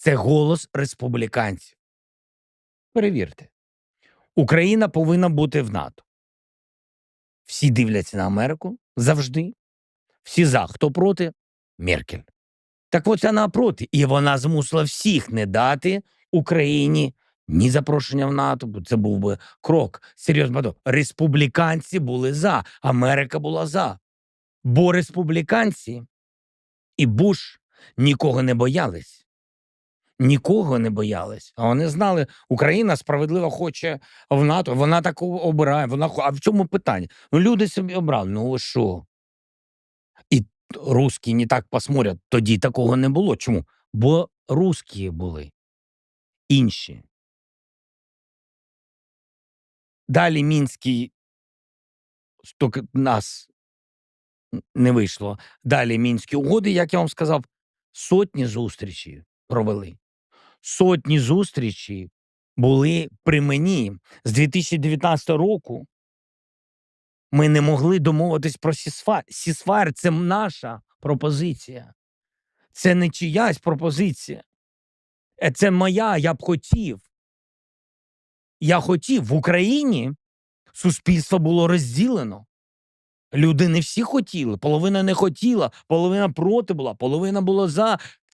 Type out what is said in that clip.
Це голос республіканців. Перевірте. Україна повинна бути в НАТО. Всі дивляться на Америку завжди. Всі за. Хто проти? Меркель. Так от вона проти. І вона змусила всіх не дати Україні ні запрошення в НАТО, бо це був би крок. Серйозно, республіканці були за, Америка була за. Бо республіканці і Буш нікого не боялись. Нікого не боялись. А вони знали, Україна справедливо хоче в НАТО. Вона так обирає. Вона а в чому питання? Ну, люди собі обрали. Ну що? І русські не так посмотрять. Тоді такого не було. Чому? Бо русські були інші. Далі мінський сток нас не вийшло. Далі мінські угоди, як я вам сказав, сотні зустрічей провели. Сотні зустрічей були при мені з 2019 року. Ми не могли домовитись про сісфар. Сісфар це наша пропозиція. Це не чиясь пропозиція. Е, Це моя, я б хотів. Я хотів в Україні суспільство було розділено. Люди не всі хотіли, половина не хотіла, половина проти була, половина була за.